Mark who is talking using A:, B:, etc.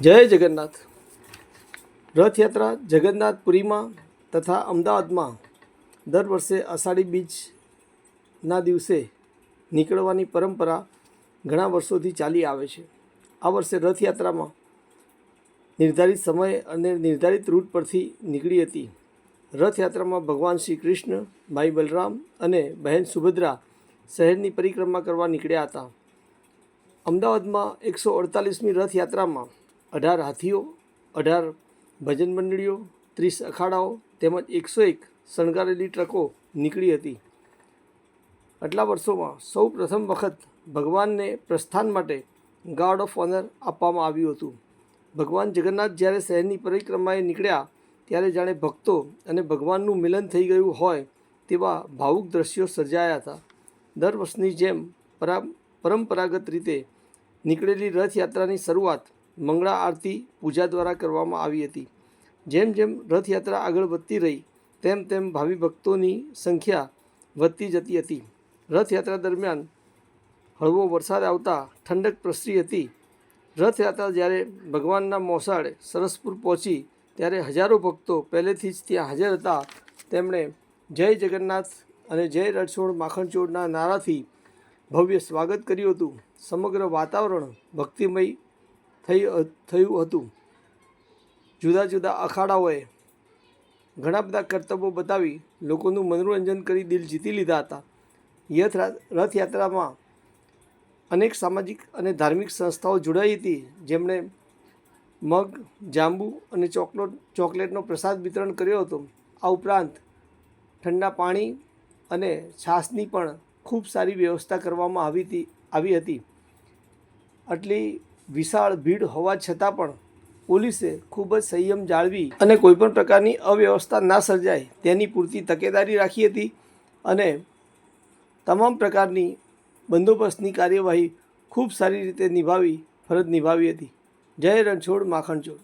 A: જય જગન્નાથ. રથયાત્રા જગન્નાથપુરીમાં તથા અમદાવાદમાં દર વર્ષે અષાઢી બીજના દિવસે નીકળવાની પરંપરા ઘણા વર્ષોથી ચાલી આવે છે. આ વર્ષે રથયાત્રામાં નિર્ધારિત સમય અને નિર્ધારિત રૂટ પરથી નીકળી હતી. રથયાત્રામાં ભગવાન શ્રી કૃષ્ણ, ભાઈ બલરામ અને બહેન સુભદ્રા શહેરની પરિક્રમા કરવા નીકળ્યા હતા. અમદાવાદમાં એકસો અડતાલીસમી રથયાત્રામાં અઢાર હાથીઓ, અઢાર ભજન મંડળીઓ, ત્રીસ અખાડાઓ તેમજ એકસો એક શણગારેલી ટ્રકો નીકળી હતી. આટલા વર્ષોમાં સૌ પ્રથમ વખત ભગવાનને પ્રસ્થાન માટે ગાર્ડ ઓફ ઓનર આપવામાં આવ્યું હતું. ભગવાન જગન્નાથ જ્યારે શહેરની પરિક્રમાએ નીકળ્યા, ત્યારે જાણે ભક્તો અને ભગવાનનું મિલન થઈ ગયું હોય તેવા ભાવુક દ્રશ્યો સર્જાયા હતા. દર વર્ષની જેમ પરા, પરંપરાગત રીતે નીકળેલી રથયાત્રાની શરૂઆત મંગળા આરતી પૂજા દ્વારા કરવામાં આવી હતી. જેમ જેમ રથયાત્રા આગળ વધતી રહી, તેમ તેમ ભાવિ ભક્તોની સંખ્યા વધતી જતી હતી. રથયાત્રા દરમિયાન હળવો વરસાદ આવતા ઠંડક પ્રસરી હતી. રથયાત્રા જ્યારે ભગવાનના મોસાળે સરસપુર પહોંચી, ત્યારે હજારો ભક્તો પહેલેથી જ ત્યાં હાજર હતા. તેમણે જય જગન્નાથ અને જય રણછોડ માખણચોડના નારાથી ભવ્ય સ્વાગત કર્યું હતું. સમગ્ર વાતાવરણ ભક્તિમય થઈ થયું હતું. જુદા જુદા અખાડાઓએ ઘણા બધા કરતબો બતાવી લોકોનું મનોરંજન કરી દિલ જીતી લીધા હતા. રથયાત્રામાં અનેક સામાજિક અને ધાર્મિક સંસ્થાઓ જોડાઈ હતી, જેમણે મગ, જાંબુ અને ચોકલેટ, ચોકલેટનો પ્રસાદ વિતરણ કર્યો હતો. આ ઉપરાંત ઠંડા પાણી અને છાશની પણ ખૂબ સારી વ્યવસ્થા કરવામાં આવી હતી આવી હતી. આટલી વિશાળ ભીડ હોવા છતાં પણ પોલીસે ખૂબ જ સંયમ જાળવી અને કોઈપણ પ્રકારની અવ્યવસ્થા ના સર્જાય તેની પૂરતી તકેદારી રાખી હતી અને તમામ પ્રકારની બંદોબસ્તની કાર્યવાહી ખૂબ સારી રીતે નિભાવી, ફરજ નિભાવી હતી. જય રણછોડ માખણચોડ